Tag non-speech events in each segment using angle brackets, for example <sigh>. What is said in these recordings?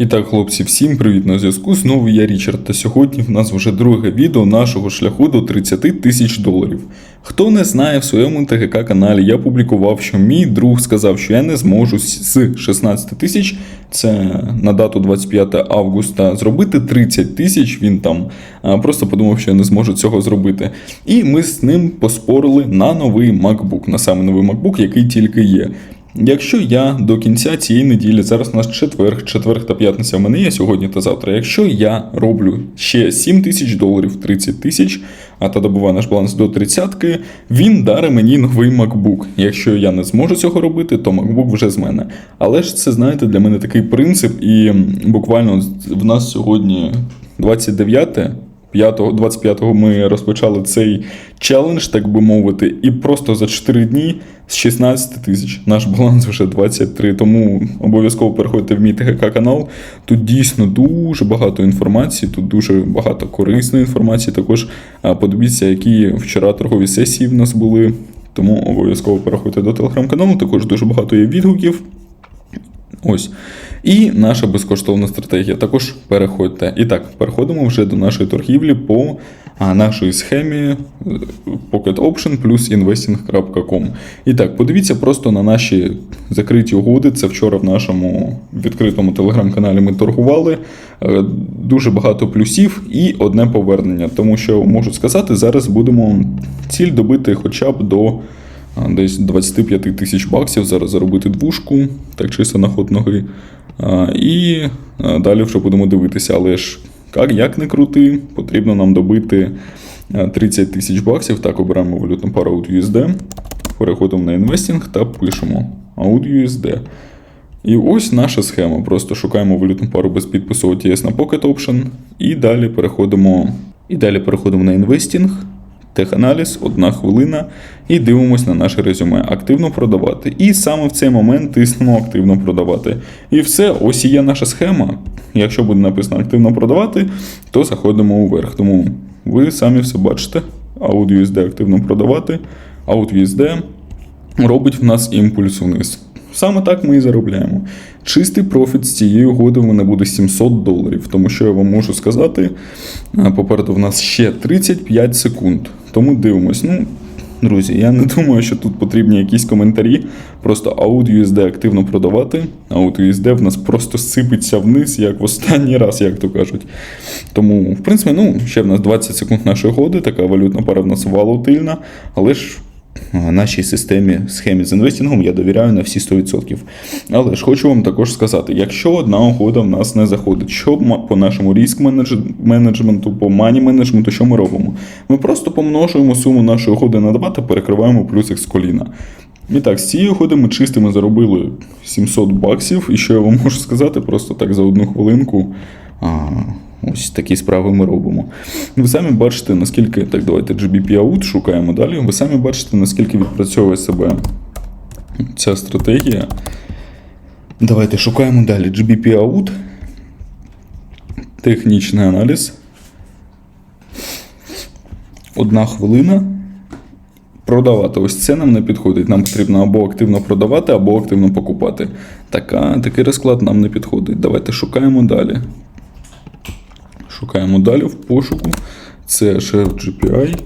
І так, хлопці, всім привіт на зв'язку. Знову я Річард. Та сьогодні в нас вже друге відео нашого шляху до 30 тисяч доларів. Хто не знає, в своєму ТГК каналі я публікував, що мій друг сказав, що я не зможу з 16 тисяч, це на дату 25 августа, зробити 30 тисяч. Він там просто подумав, що я не зможу цього зробити. І ми з ним поспорили на новий MacBook, на саме новий MacBook, який тільки є. Якщо я до кінця цієї неділі, зараз у нас четверг, четверг та п'ятниця в мене є сьогодні та завтра. Якщо я роблю ще 7 тисяч доларів, 30 тисяч, а та добуває наш баланс до 30-ки, він даре мені новий MacBook. Якщо я не зможу цього робити, то MacBook вже з мене. Але ж це, знаєте, для мене такий принцип, і буквально в нас сьогодні 29 5, 25-го ми розпочали цей челендж, так би мовити, і просто за 4 дні з 16 тисяч наш баланс вже 23. Тому обов'язково переходьте в мій ТГК канал. Тут дійсно дуже багато інформації, тут дуже багато корисної інформації. Також подивіться, які вчора торгові сесії в нас були. Тому обов'язково переходьте до телеграм-каналу. Також дуже багато є відгуків. Ось. І наша безкоштовна стратегія. Також переходьте. І так, переходимо вже до нашої торгівлі по нашій схемі е, Pocket Option плюс investing.com. І так, подивіться просто на наші закриті угоди. Це вчора в нашому відкритому телеграм-каналі ми торгували. Е, Дуже багато плюсів і одне повернення. Тому що можу сказати, зараз будемо ціль добити хоча б до десь 25 тисяч баксів. Зараз заробити двушку, так чисто на ход ноги. І далі вже будемо дивитися. Але ж як, як не крути, потрібно нам добити 30 тисяч баксів. Так, обираємо валютну пару AUD-USD, переходимо на інвестінг та пишемо AUD-USD. І ось наша схема. Просто шукаємо валютну пару без підпису OTS на Pocket Option. І далі переходимо, і далі переходимо на інвестінг. Теханаліз, одна хвилина, і дивимось на наше резюме. Активно продавати. І саме в цей момент тиснемо активно продавати. І все, ось і є наша схема. Якщо буде написано активно продавати, то заходимо уверх. Тому ви самі все бачите. AUD-USD активно продавати, AUD-USD робить в нас імпульс вниз. Саме так ми і заробляємо. Чистий профіт з цієї угоди в мене буде 700 доларів, тому що я вам можу сказати, попереду в нас ще 35 секунд. Тому дивимось. Ну, друзі, я не <laughs> думаю, що тут потрібні якісь коментарі. Просто AUD-USD активно продавати. AUD-USD в нас просто сипеться вниз, як в останній раз, як то кажуть. Тому, в принципі, ну, ще в нас 20 секунд нашої угоди, така валютна пара в нас волатильна, але ж нашій системі схемі з інвестингом я довіряю на всі 100%. Але ж хочу вам також сказати: якщо одна угода в нас не заходить, що по нашому ріск менеджменту, по мані менеджменту, що ми робимо? Ми просто помножуємо суму нашої угоди на 2 та перекриваємо плюсик з коліна. І так, з цієї угоди ми чистими заробили 700 баксів. І що я вам можу сказати, просто так за одну хвилинку. Ось такі справи ми робимо. Ви самі бачите, наскільки. Так, давайте GBP out шукаємо далі. Ви самі бачите, наскільки відпрацьовує себе ця стратегія. Давайте шукаємо далі. GBP out. Технічний аналіз. Одна хвилина. Продавати. Ось це нам не підходить. Нам потрібно або активно продавати, або активно покупати. Така, такий розклад нам не підходить. Давайте шукаємо далі. Шукаємо далі в пошуку. Це Share GPI.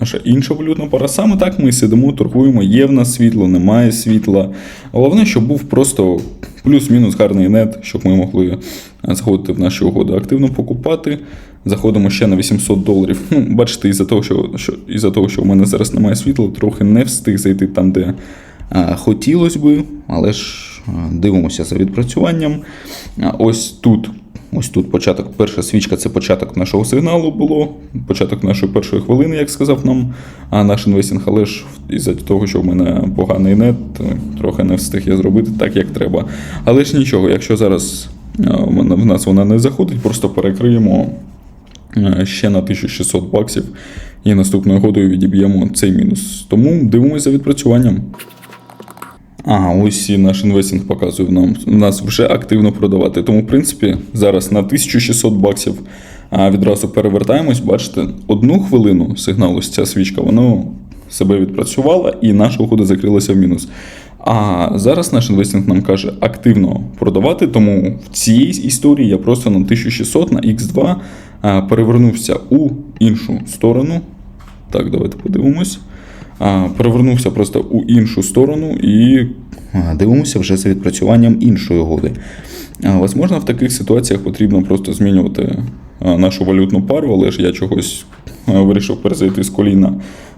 Наша інша валютна пара. Саме так ми сидимо, торгуємо. Є в нас світло, немає світла. Головне, щоб був просто плюс-мінус гарний нет, щоб ми могли заходити в наші угоди, активно покупати. Заходимо ще на 800 доларів. Ну, бачите, із-за того, що, що, із-за того, що в мене зараз немає світла, трохи не встиг зайти там, де а, хотілося би, але ж а, дивимося за відпрацюванням. А, ось тут Ось тут початок, перша свічка це початок нашого сигналу було, початок нашої першої хвилини, як сказав нам а наш інвестинг, але ж із-за того, що в мене поганий нет, трохи не встиг я зробити так, як треба. Але ж нічого, якщо зараз в нас вона не заходить, просто перекриємо ще на 1600 баксів і наступною годою відіб'ємо цей мінус. Тому дивимося за відпрацюванням. Ага, ось наш інвестинг показує нам нас вже активно продавати. Тому, в принципі, зараз на 1600 баксів відразу перевертаємось. Бачите, одну хвилину сигналу ця свічка, воно себе відпрацювала, і наша угода закрилася в мінус. А зараз наш інвестинг нам каже активно продавати, тому в цій історії я просто на 1600 на X2 перевернувся у іншу сторону. Так, давайте подивимось. Перевернувся просто у іншу сторону і дивимося вже за відпрацюванням іншої угоди. Возможно, в таких ситуаціях потрібно просто змінювати нашу валютну пару, але ж я чогось вирішив перезайти з коліна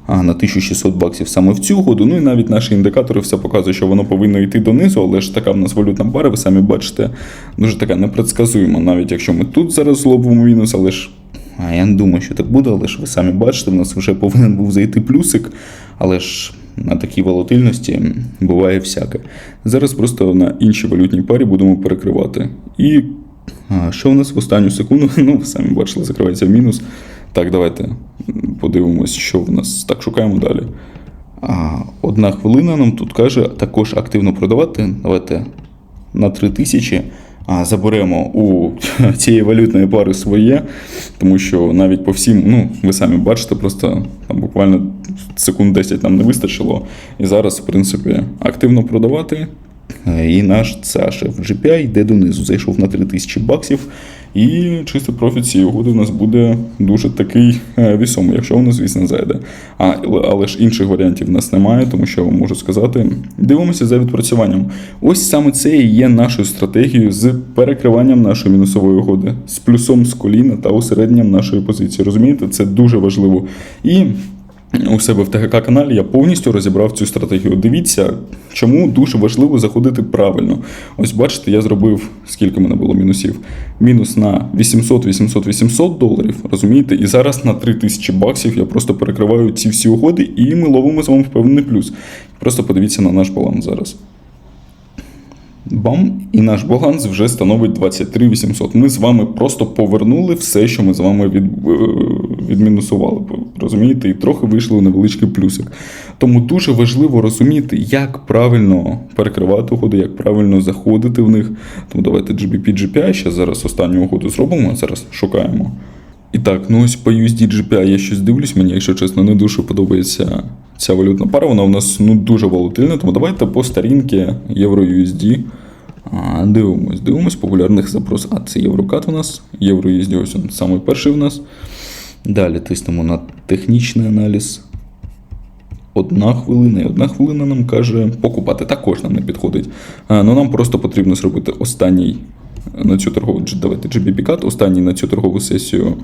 на 1600 баксів саме в цю угоду. Ну і навіть наші індикатори все показують, що воно повинно йти донизу, але ж така в нас валютна пара, ви самі бачите, дуже така непредсказуема. Навіть якщо ми тут зараз зловимо мінус, але ж а я не думаю, що так буде, але ж ви самі бачите, в нас вже повинен був зайти плюсик, але ж на такій волатильності буває всяке. Зараз просто на іншій валютній парі будемо перекривати. І що в нас в останню секунду? <laughs> Ну, ви самі бачили, закривається в мінус. Так, давайте подивимось, що в нас. Так, шукаємо далі. Одна хвилина нам тут каже також активно продавати. Давайте на 3000 а, заберемо у <laughs> цієї валютної пари своє, тому що навіть по всім, ну, ви самі бачите, просто там буквально секунд 10 нам не вистачило. І зараз, в принципі, активно продавати. І наш Саша в GPI йде донизу, зайшов на 3000 баксів. І чистий профіт цієї угоди у нас буде дуже такий е, вісомий, якщо воно, звісно, зайде. А, але- ж інших варіантів в нас немає, тому що я вам можу сказати. Дивимося за відпрацюванням. Ось саме це і є нашою стратегією з перекриванням нашої мінусової угоди, з плюсом з коліна та усередненням нашої позиції. Розумієте, це дуже важливо. І у себе в ТГК каналі я повністю розібрав цю стратегію. Дивіться, чому дуже важливо заходити правильно. Ось бачите, я зробив скільки мене було мінусів. Мінус на 800, 800, 800 доларів. Розумієте? І зараз на 3000 баксів я просто перекриваю ці всі угоди, і ми ловимо з вами впевнений плюс. Просто подивіться на наш баланс зараз. Бам, і наш баланс вже становить 23 800. Ми з вами просто повернули все, що ми з вами від, е, відмінусували. Розумієте, і трохи вийшли у невеличкий плюсик. Тому дуже важливо розуміти, як правильно перекривати угоди, як правильно заходити в них. Тому давайте GBP GPI, ще зараз останню угоду зробимо, зараз шукаємо. І так, ну ось по USD GPI я щось дивлюсь, мені, якщо чесно, не дуже подобається ця валютна пара. Вона у нас ну, дуже волатильна, тому давайте по старінки Євро USD. А, дивимось, дивимось популярних запрос. А, це Єврокат у нас, Євро USD, ось він самий перший в нас. Далі тиснемо на технічний аналіз. Одна хвилина, і одна хвилина нам каже покупати. Також нам не підходить. А, ну нам просто потрібно зробити останній на цю торгову, давайте GBP Cut, останній на цю торгову сесію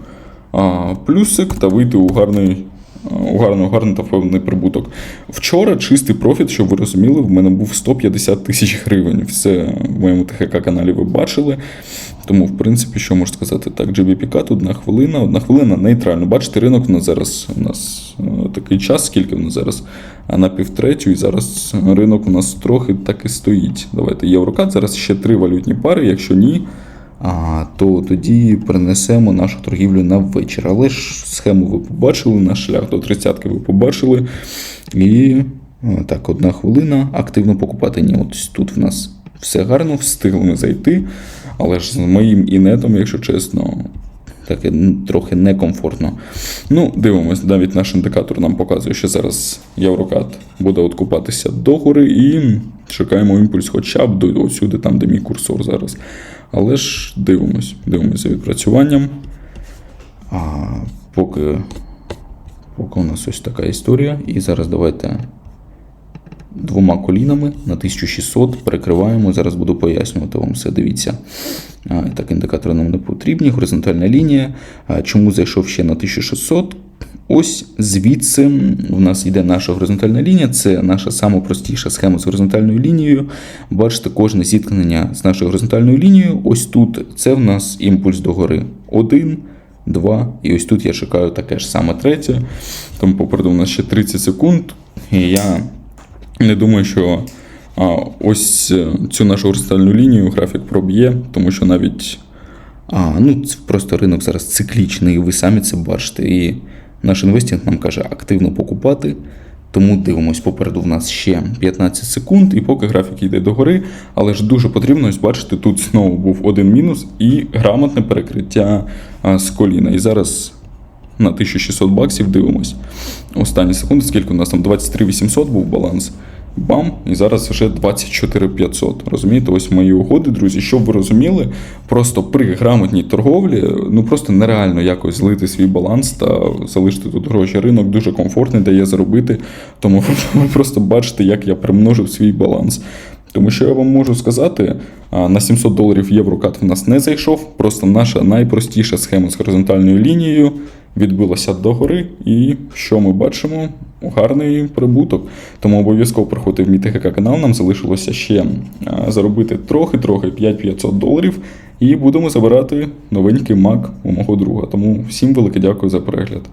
а, плюсик та вийти у гарний. У гарний, гарний та впевнений прибуток. Вчора чистий профіт, щоб ви розуміли, в мене був 150 тисяч гривень. Все в моєму ТХК каналі ви бачили. Тому, в принципі, що можу сказати? Так, GBP Cut, одна хвилина, одна хвилина нейтрально. Бачите, ринок у нас зараз у нас е, такий час, скільки в нас зараз А на півтретю, і зараз ринок у нас трохи так і стоїть. Давайте Єврокат. Зараз ще три валютні пари. Якщо ні, то тоді перенесемо нашу торгівлю на вечір. Але ж схему ви побачили, наш шлях до 30 ви побачили. І о, так, одна хвилина. Активно покупати. Ні, от тут в нас все гарно, встигли ми зайти. Але ж з моїм інетом, якщо чесно, таке трохи некомфортно. Ну, дивимось, навіть наш індикатор нам показує, що зараз Єврокат буде откупатися догори і чекаємо імпульс хоча б до осюди, там, де мій курсор зараз. Але ж дивимось, дивимось за відпрацюванням. А поки, поки у нас ось така історія. І зараз давайте двома колінами на 1600 перекриваємо. Зараз буду пояснювати вам все. Дивіться. Так, індикатори нам не потрібні. Горизонтальна лінія. Чому зайшов ще на 1600? Ось звідси в нас йде наша горизонтальна лінія. Це наша сама простіша схема з горизонтальною лінією. Бачите, кожне зіткнення з нашою горизонтальною лінією. Ось тут це в нас імпульс догори. Один. Два, і ось тут я чекаю таке ж саме третє. Тому попереду у нас ще 30 секунд. І я не думаю, що ось е, цю нашу горизонтальну лінію графік проб'є, тому що навіть а, ну, це просто ринок зараз циклічний, і ви самі це бачите. І наш інвестінг нам каже активно покупати. Тому дивимось, попереду в нас ще 15 секунд, і поки графік йде догори, але ж дуже потрібно ось бачите, тут знову був один мінус і грамотне перекриття з коліна. І зараз на 1600 баксів дивимось. Останні секунди, скільки у нас там 23 800 був баланс. Бам, і зараз вже 24 500. Розумієте, ось мої угоди, друзі. Щоб ви розуміли, просто при грамотній торговлі ну просто нереально якось злити свій баланс та залишити тут гроші. Ринок дуже комфортний, дає заробити. Тому <laughs> ви просто бачите, як я примножив свій баланс. Тому що я вам можу сказати, на 700 доларів єврокат в нас не зайшов. Просто наша найпростіша схема з горизонтальною лінією відбилася догори, і що ми бачимо? Гарний прибуток. Тому обов'язково приходьте в мій ТГК канал. Нам залишилося ще заробити трохи-трохи 5500 доларів. І будемо забирати новенький Mac у мого друга. Тому всім велике дякую за перегляд.